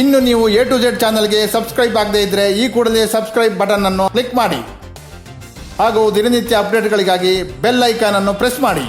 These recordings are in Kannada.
ಇನ್ನು ನೀವು ಎ ಟು ಜೆಡ್ ಚಾನಲ್ಗೆ ಸಬ್ಸ್ಕ್ರೈಬ್ ಆಗದೇ ಇದ್ದರೆ ಈ ಕೂಡಲೇ ಸಬ್ಸ್ಕ್ರೈಬ್ ಬಟನ್ ಅನ್ನು ಕ್ಲಿಕ್ ಮಾಡಿ. ಹಾಗೂ ದಿನನಿತ್ಯ ಅಪ್ಡೇಟ್ಗಳಿಗಾಗಿ ಬೆಲ್ ಐಕಾನ್ ಅನ್ನು ಪ್ರೆಸ್ ಮಾಡಿ.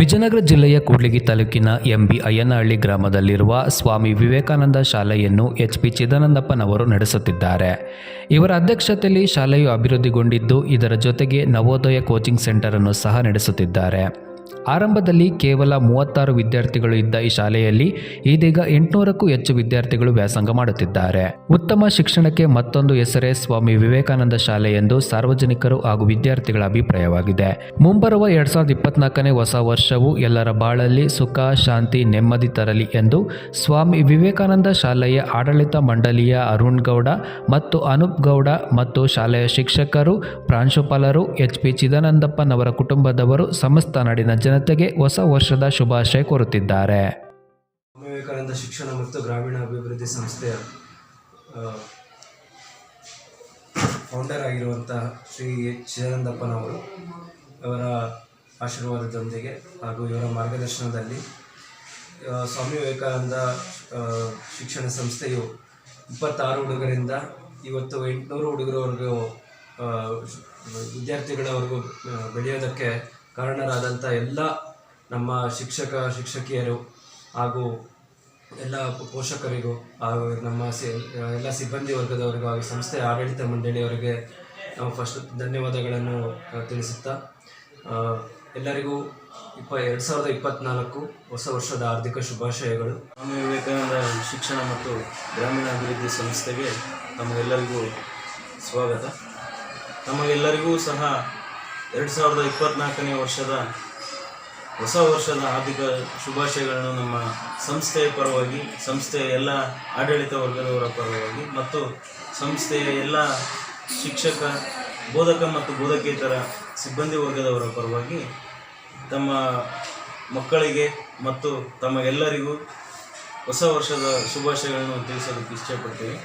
ವಿಜಯನಗರ ಜಿಲ್ಲೆಯ ಕೂಡ್ಲಿಗಿ ತಾಲೂಕಿನ ಎಂಬಿ ಅಯ್ಯನಹಳ್ಳಿ ಗ್ರಾಮದಲ್ಲಿರುವ ಸ್ವಾಮಿ ವಿವೇಕಾನಂದ ಶಾಲೆಯನ್ನು ಎಚ್ ಪಿ ಚಿದಾನಂದಪ್ಪನವರು ನಡೆಸುತ್ತಿದ್ದಾರೆ. ಇವರ ಅಧ್ಯಕ್ಷತೆಯಲ್ಲಿ ಶಾಲೆಯು ಅಭಿವೃದ್ಧಿಗೊಂಡಿದ್ದು ಇದರ ಜೊತೆಗೆ ನವೋದಯ ಕೋಚಿಂಗ್ ಸೆಂಟರ್ ಅನ್ನು ಸಹ ನಡೆಸುತ್ತಿದ್ದಾರೆ. ಆರಂಭದಲ್ಲಿ ಕೇವಲ ಮೂವತ್ತಾರು ವಿದ್ಯಾರ್ಥಿಗಳು ಇದ್ದ ಈ ಶಾಲೆಯಲ್ಲಿ ಇದೀಗ ಎಂಟುನೂರಕ್ಕೂ ಹೆಚ್ಚು ವಿದ್ಯಾರ್ಥಿಗಳು ವ್ಯಾಸಂಗ ಮಾಡುತ್ತಿದ್ದಾರೆ. ಉತ್ತಮ ಶಿಕ್ಷಣಕ್ಕೆ ಮತ್ತೊಂದು ಹೆಸರೇ ಸ್ವಾಮಿ ವಿವೇಕಾನಂದ ಶಾಲೆ ಎಂದು ಸಾರ್ವಜನಿಕರು ಹಾಗೂ ವಿದ್ಯಾರ್ಥಿಗಳ ಅಭಿಪ್ರಾಯವಾಗಿದೆ. ಮುಂಬರುವ ಎರಡ್ ಸಾವಿರದ ಇಪ್ಪತ್ನಾಲ್ಕನೇ ಹೊಸ ವರ್ಷವು ಎಲ್ಲರ ಬಾಳಲ್ಲಿ ಸುಖ, ಶಾಂತಿ, ನೆಮ್ಮದಿ ತರಲಿ ಎಂದು ಸ್ವಾಮಿ ವಿವೇಕಾನಂದ ಶಾಲೆಯ ಆಡಳಿತ ಮಂಡಳಿಯ ಅರುಣ್ ಗೌಡ ಮತ್ತು ಅನೂಪ್ ಗೌಡ ಮತ್ತು ಶಾಲೆಯ ಶಿಕ್ಷಕರು, ಪ್ರಾಂಶುಪಾಲರು ಎಚ್ ಪಿ ಚಿದಾನಂದಪ್ಪನವರ ಕುಟುಂಬದವರು ಸಮಸ್ತ ನಾಡಿನ ಜನತೆಗೆ ಹೊಸ ವರ್ಷದ ಶುಭಾಶಯ ಕೋರುತ್ತಿದ್ದಾರೆ. ವಿವೇಕಾನಂದ ಶಿಕ್ಷಣ ಮತ್ತು ಗ್ರಾಮೀಣ ಅಭಿವೃದ್ಧಿ ಸಂಸ್ಥೆಯ ಫೌಂಡರ್ ಆಗಿರುವಂತಹ ಶ್ರೀ ಎಚ್ ಚಿದಾನಂದಪ್ಪನವರು ಅವರ ಆಶೀರ್ವಾದದೊಂದಿಗೆ ಹಾಗೂ ಇವರ ಮಾರ್ಗದರ್ಶನದಲ್ಲಿ ಸ್ವಾಮಿ ವಿವೇಕಾನಂದ ಶಿಕ್ಷಣ ಸಂಸ್ಥೆಯು ಇಪ್ಪತ್ತಾರು ಹುಡುಗರಿಂದ ಇವತ್ತು ಎಂಟುನೂರು ಹುಡುಗರವರೆಗೂ ವಿದ್ಯಾರ್ಥಿಗಳವರೆಗೂ ಬೆಳೆಯೋದಕ್ಕೆ ಕಾರಣರಾದಂಥ ಎಲ್ಲ ನಮ್ಮ ಶಿಕ್ಷಕ, ಶಿಕ್ಷಕಿಯರು ಹಾಗೂ ಎಲ್ಲ ಪೋಷಕರಿಗೂ ಹಾಗೂ ನಮ್ಮ ಸಿ, ಎಲ್ಲ ಸಿಬ್ಬಂದಿ ವರ್ಗದವರಿಗೂ ಹಾಗೂ ಸಂಸ್ಥೆಯ ಆಡಳಿತ ಮಂಡಳಿಯವರಿಗೆ ನಾವು ಫಸ್ಟ್ ಧನ್ಯವಾದಗಳನ್ನು ತಿಳಿಸುತ್ತಾ ಎಲ್ಲರಿಗೂ ಇಪ್ಪ, ಎರಡು ಸಾವಿರದ ಇಪ್ಪತ್ತ್ನಾಲ್ಕು ಹೊಸ ವರ್ಷದ ಆರ್ಥಿಕ ಶುಭಾಶಯಗಳು. ಸ್ವಾಮಿ ವಿವೇಕಾನಂದ ಶಿಕ್ಷಣ ಮತ್ತು ಗ್ರಾಮೀಣಾಭಿವೃದ್ಧಿ ಸಂಸ್ಥೆಗೆ ತಮಗೆಲ್ಲರಿಗೂ ಸ್ವಾಗತ. ತಮಗೆಲ್ಲರಿಗೂ ಸಹ ಎರಡು ಸಾವಿರದ ಇಪ್ಪತ್ತ್ನಾಲ್ಕನೇ ವರ್ಷದ ಹೊಸ ವರ್ಷದ ಹಾರ್ದಿಕ ಶುಭಾಶಯಗಳನ್ನು ನಮ್ಮ ಸಂಸ್ಥೆಯ ಪರವಾಗಿ, ಸಂಸ್ಥೆಯ ಎಲ್ಲ ಆಡಳಿತ ವರ್ಗದವರ ಪರವಾಗಿ ಮತ್ತು ಸಂಸ್ಥೆಯ ಎಲ್ಲ ಶಿಕ್ಷಕ, ಬೋಧಕ ಮತ್ತು ಬೋಧಕೇತರ ಸಿಬ್ಬಂದಿ ವರ್ಗದವರ ಪರವಾಗಿ ತಮ್ಮ ಮಕ್ಕಳಿಗೆ ಮತ್ತು ತಮಗೆಲ್ಲರಿಗೂ ಹೊಸ ವರ್ಷದ ಶುಭಾಶಯಗಳನ್ನು ತಿಳಿಸೋದಕ್ಕೆ ಇಷ್ಟಪಡ್ತೀವಿ.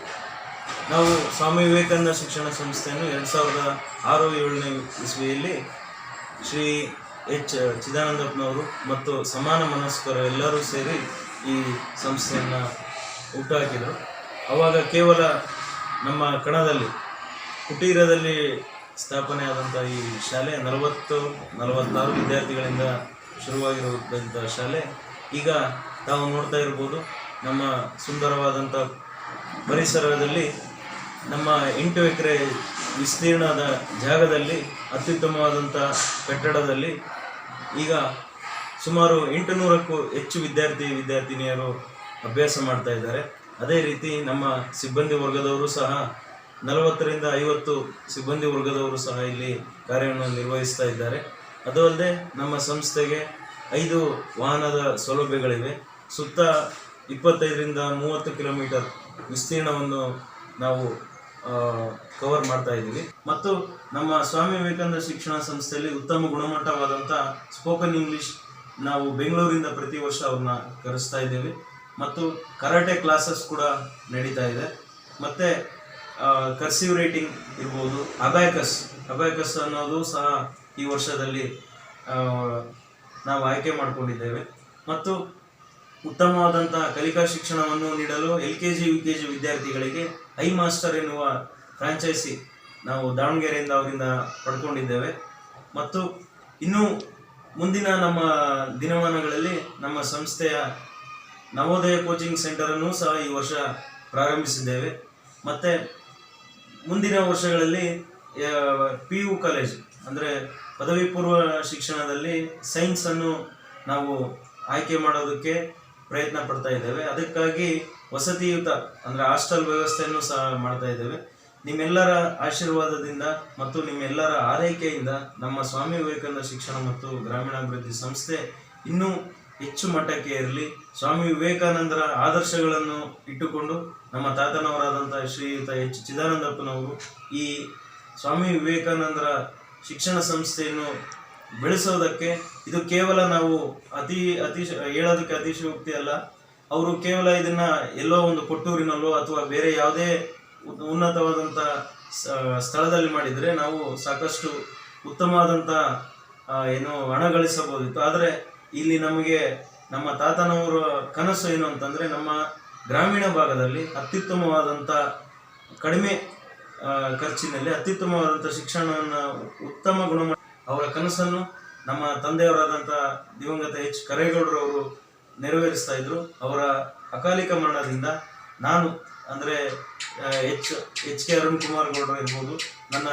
ನಾವು ಸ್ವಾಮಿ ವಿವೇಕಾನಂದ ಶಿಕ್ಷಣ ಸಂಸ್ಥೆಯನ್ನು ಎರಡು ಸಾವಿರದ ಆರು ಏಳನೇ ಇಸ್ವಿಯಲ್ಲಿ ಶ್ರೀ ಎಚ್ ಚಿದಾನಂದಪ್ಪನವರು ಮತ್ತು ಸಮಾನ ಮನಸ್ಕರ ಎಲ್ಲರೂ ಸೇರಿ ಈ ಸಂಸ್ಥೆಯನ್ನು ಹುಟ್ಟುಹಾಕಿದರು ಅವಾಗ ಕೇವಲ ನಮ್ಮ ಕಣದಲ್ಲಿ, ಕುಟೀರದಲ್ಲಿ ಸ್ಥಾಪನೆ ಆದಂಥ ಈ ಶಾಲೆ, ನಲವತ್ತು, ನಲವತ್ತಾರು ವಿದ್ಯಾರ್ಥಿಗಳಿಂದ ಶುರುವಾಗಿರುವಂಥ ಶಾಲೆ. ಈಗ ತಾವು ನೋಡ್ತಾ ಇರ್ಬೋದು, ನಮ್ಮ ಸುಂದರವಾದಂಥ ಪರಿಸರದಲ್ಲಿ ನಮ್ಮ ಎಂಟು ಎಕರೆ ವಿಸ್ತೀರ್ಣದ ಜಾಗದಲ್ಲಿ ಅತ್ಯುತ್ತಮವಾದಂಥ ಕಟ್ಟಡದಲ್ಲಿ ಈಗ ಸುಮಾರು ಎಂಟುನೂರಕ್ಕೂ ಹೆಚ್ಚು ವಿದ್ಯಾರ್ಥಿ, ವಿದ್ಯಾರ್ಥಿನಿಯರು ಅಭ್ಯಾಸ ಮಾಡ್ತಾ ಇದ್ದಾರೆ. ಅದೇ ರೀತಿ ನಮ್ಮ ಸಿಬ್ಬಂದಿ ವರ್ಗದವರು ಸಹ ನಲವತ್ತರಿಂದ ಐವತ್ತು ಸಿಬ್ಬಂದಿ ವರ್ಗದವರು ಸಹ ಇಲ್ಲಿ ಕಾರ್ಯವನ್ನು ನಿರ್ವಹಿಸ್ತಾ ಇದ್ದಾರೆ. ಅದು ಅಲ್ಲದೆ ನಮ್ಮ ಸಂಸ್ಥೆಗೆ ಐದು ವಾಹನದ ಸೌಲಭ್ಯಗಳಿವೆ. ಸುತ್ತ ಇಪ್ಪತ್ತೈದರಿಂದ ಮೂವತ್ತು ಕಿಲೋಮೀಟರ್ ವಿಸ್ತೀರ್ಣವನ್ನು ನಾವು ಕವರ್ ಮಾಡ್ತಾ ಇದ್ದೀವಿ. ಮತ್ತು ನಮ್ಮ ಸ್ವಾಮಿ ವಿವೇಕಾನಂದ ಶಿಕ್ಷಣ ಸಂಸ್ಥೆಯಲ್ಲಿ ಉತ್ತಮ ಗುಣಮಟ್ಟವಾದಂಥ ಸ್ಪೋಕನ್ ಇಂಗ್ಲಿಷ್ ನಾವು ಬೆಂಗಳೂರಿಂದ ಪ್ರತಿ ವರ್ಷ ಅವ್ರನ್ನ ಕರೆಸ್ತಾ ಇದ್ದೀವಿ. ಮತ್ತು ಕರಾಟೆ ಕ್ಲಾಸಸ್ ಕೂಡ ನಡೀತಾ ಇದೆ. ಮತ್ತು ಕರ್ಸಿವ್ ರೇಟಿಂಗ್ ಇರ್ಬೋದು ಅಬ್ಯಾಕಸ್ ಅಬ್ಯಾಕಸ್ ಅನ್ನೋದು ಸಹ ಈ ವರ್ಷದಲ್ಲಿ ನಾವು ಆಯ್ಕೆ ಮಾಡಿಕೊಂಡಿದ್ದೇವೆ. ಮತ್ತು ಉತ್ತಮವಾದಂತಹ ಕಲಿಕಾ ಶಿಕ್ಷಣವನ್ನು ನೀಡಲು L K G, U K G ವಿದ್ಯಾರ್ಥಿಗಳಿಗೆ ಐ ಮಾಸ್ಟರ್ ಎನ್ನುವ ಫ್ರಾಂಚೈಸಿ ನಾವು ದಾವಣಗೆರೆಯಿಂದ ಅವರಿಂದ ಪಡ್ಕೊಂಡಿದ್ದೇವೆ. ಮತ್ತು ಇನ್ನೂ ಮುಂದಿನ ನಮ್ಮ ದಿನಮಾನಗಳಲ್ಲಿ ನಮ್ಮ ಸಂಸ್ಥೆಯ ನವೋದಯ ಕೋಚಿಂಗ್ ಸೆಂಟರನ್ನು ಸಹ ಈ ವರ್ಷ ಪ್ರಾರಂಭಿಸಿದ್ದೇವೆ. ಮತ್ತು ಮುಂದಿನ ವರ್ಷಗಳಲ್ಲಿ ಪಿ ಯು ಕಾಲೇಜ್, ಅಂದರೆ ಪದವಿ ಪೂರ್ವ ಶಿಕ್ಷಣದಲ್ಲಿ ಸೈನ್ಸನ್ನು ನಾವು ಆಯ್ಕೆ ಮಾಡೋದಕ್ಕೆ ಪ್ರಯತ್ನ ಪಡ್ತಾ ಇದ್ದೇವೆ. ಅದಕ್ಕಾಗಿ ವಸತಿಯುತ ಅಂದರೆ ಹಾಸ್ಟೆಲ್ ವ್ಯವಸ್ಥೆಯನ್ನು ಸಹ ಮಾಡ್ತಾ ಇದ್ದೇವೆ. ನಿಮ್ಮೆಲ್ಲರ ಆಶೀರ್ವಾದದಿಂದ ಮತ್ತು ನಿಮ್ಮೆಲ್ಲರ ಆರೈಕೆಯಿಂದ ನಮ್ಮ ಸ್ವಾಮಿ ವಿವೇಕಾನಂದ ಶಿಕ್ಷಣ ಮತ್ತು ಗ್ರಾಮೀಣಾಭಿವೃದ್ಧಿ ಸಂಸ್ಥೆ ಇನ್ನೂ ಹೆಚ್ಚು ಮಟ್ಟಕ್ಕೆ ಇರಲಿ ಸ್ವಾಮಿ ವಿವೇಕಾನಂದರ ಆದರ್ಶಗಳನ್ನು ಇಟ್ಟುಕೊಂಡು ನಮ್ಮ ತಾತನವರಾದಂಥ ಶ್ರೀಯುತ ಎಚ್. ಚಿದಾನಂದಪ್ಪನವರು ಈ ಸ್ವಾಮಿ ವಿವೇಕಾನಂದರ ಶಿಕ್ಷಣ ಸಂಸ್ಥೆಯನ್ನು ಬೆಳೆಸೋದಕ್ಕೆ ಇದು ಕೇವಲ ನಾವು ಅತಿ ಅತಿ ಹೇಳೋದಕ್ಕೆ ಅತಿಶಯೋಕ್ತಿ ಅಲ್ಲ. ಅವರು ಕೇವಲ ಇದನ್ನ ಎಲ್ಲೋ ಒಂದು ಕೊಟ್ಟೂರಿನಲ್ಲೋ ಅಥವಾ ಬೇರೆ ಯಾವುದೇ ಉನ್ನತವಾದಂಥ ಸ್ಥಳದಲ್ಲಿ ಮಾಡಿದರೆ ನಾವು ಸಾಕಷ್ಟು ಉತ್ತಮವಾದಂಥ ಏನು ಹಣ ಗಳಿಸಬಹುದಿತ್ತು. ಆದರೆ ಇಲ್ಲಿ ನಮಗೆ ನಮ್ಮ ತಾತನವರ ಕನಸು ಏನು ಅಂತಂದರೆ ನಮ್ಮ ಗ್ರಾಮೀಣ ಭಾಗದಲ್ಲಿ ಅತ್ಯುತ್ತಮವಾದಂಥ ಕಡಿಮೆ ಖರ್ಚಿನಲ್ಲಿ ಅತ್ಯುತ್ತಮವಾದಂಥ ಶಿಕ್ಷಣವನ್ನು ಉತ್ತಮ ಗುಣಮಟ್ಟ ಅವರ ಕನಸನ್ನು ನಮ್ಮ ತಂದೆಯವರಾದಂಥ ದಿವಂಗತ ಎಚ್ ಕರೇಗೌಡರವರು ನೆರವೇರಿಸ್ತಾ ಇದ್ರು. ಅವರ ಅಕಾಲಿಕ ಮರಣದಿಂದ ನಾನು, ಅಂದರೆ H H K Arun Kumar ಗೌಡರು ಇರ್ಬೋದು, ನನ್ನ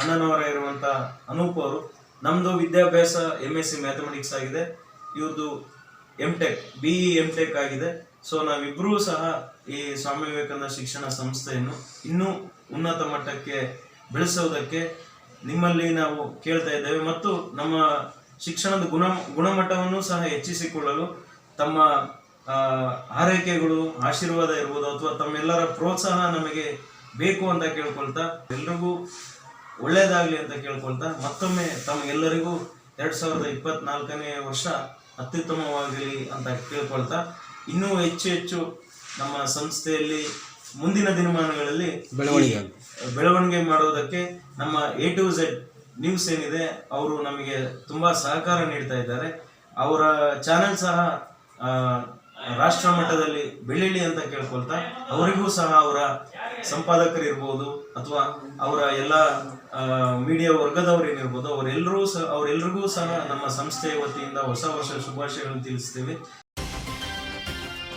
ಅಣ್ಣನವರ ಇರುವಂಥ ಅನೂಪ್ ಅವರು. ನಮ್ಮದು ವಿದ್ಯಾಭ್ಯಾಸ ಎಂ ಎಸ್ ಸಿ ಮ್ಯಾಥಮೆಟಿಕ್ಸ್ ಆಗಿದೆ. ಇವ್ರದ್ದು M tech B E M tech ಆಗಿದೆ. ಸೊ ನಾವಿಬ್ಬರೂ ಸಹ ಈ ಸ್ವಾಮಿ ವಿವೇಕಾನಂದ ಶಿಕ್ಷಣ ಸಂಸ್ಥೆಯನ್ನು ಇನ್ನೂ ಉನ್ನತ ಮಟ್ಟಕ್ಕೆ ಬೆಳೆಸೋದಕ್ಕೆ ನಿಮ್ಮಲ್ಲಿ ನಾವು ಕೇಳ್ತಾ ಇದ್ದೇವೆ ಮತ್ತು ನಮ್ಮ ಶಿಕ್ಷಣದ ಗುಣ, ಗುಣಮಟ್ಟವನ್ನು ಸಹ ಹೆಚ್ಚಿಸಿಕೊಳ್ಳಲು ತಮ್ಮ ಆರೈಕೆಗಳು, ಆಶೀರ್ವಾದ ಇರ್ಬೋದು ಅಥವಾ ತಮ್ಮೆಲ್ಲರ ಪ್ರೋತ್ಸಾಹ ನಮಗೆ ಬೇಕು ಅಂತ ಕೇಳ್ಕೊಳ್ತಾ, ಎಲ್ರಿಗೂ ಒಳ್ಳೆಯದಾಗಲಿ ಅಂತ ಕೇಳ್ಕೊಳ್ತಾ, ಮತ್ತೊಮ್ಮೆ ತಮಗೆಲ್ಲರಿಗೂ ಎರಡು ಸಾವಿರದ ಇಪ್ಪತ್ನಾಲ್ಕನೇ ವರ್ಷ ಅತ್ಯುತ್ತಮವಾಗಲಿ ಅಂತ ಕೇಳ್ಕೊಳ್ತಾ, ಇನ್ನೂ ಹೆಚ್ಚು ಹೆಚ್ಚು ನಮ್ಮ ಸಂಸ್ಥೆಯಲ್ಲಿ ಮುಂದಿನ ದಿನಮಾನಗಳಲ್ಲಿ ಬೆಳವಣಿಗೆ. ಬೆಳವಣಿಗೆ ಮಾಡುವುದಕ್ಕೆ ನಮ್ಮ ಎ ಟು ಝೆಡ್ ನ್ಯೂಸ್ ಏನಿದೆ ಅವರು ನಮಗೆ ತುಂಬಾ ಸಹಕಾರ ನೀಡ್ತಾ ಇದ್ದಾರೆ. ಅವರ ಚಾನೆಲ್ ಸಹ ರಾಷ್ಟ್ರ ಮಟ್ಟದಲ್ಲಿ ಬೆಳೀಲಿ ಅಂತ ಕೇಳ್ಕೊಳ್ತಾ ಅವರಿಗೂ ಸಹ ಅವರ ಸಂಪಾದಕರಿರ್ಬೋದು ಅಥವಾ ಅವರ ಎಲ್ಲ ಮೀಡಿಯಾ ವರ್ಗದವರೇನಿರ್ಬೋದು ಅವರೆಲ್ಲರೂ ಸಹ ಅವರೆಲ್ಲರಿಗೂ ಸಹ ನಮ್ಮ ಸಂಸ್ಥೆಯ ವತಿಯಿಂದ ಹೊಸ ವರ್ಷ ಶುಭಾಶಯಗಳನ್ನು ತಿಳಿಸ್ತೇವೆ.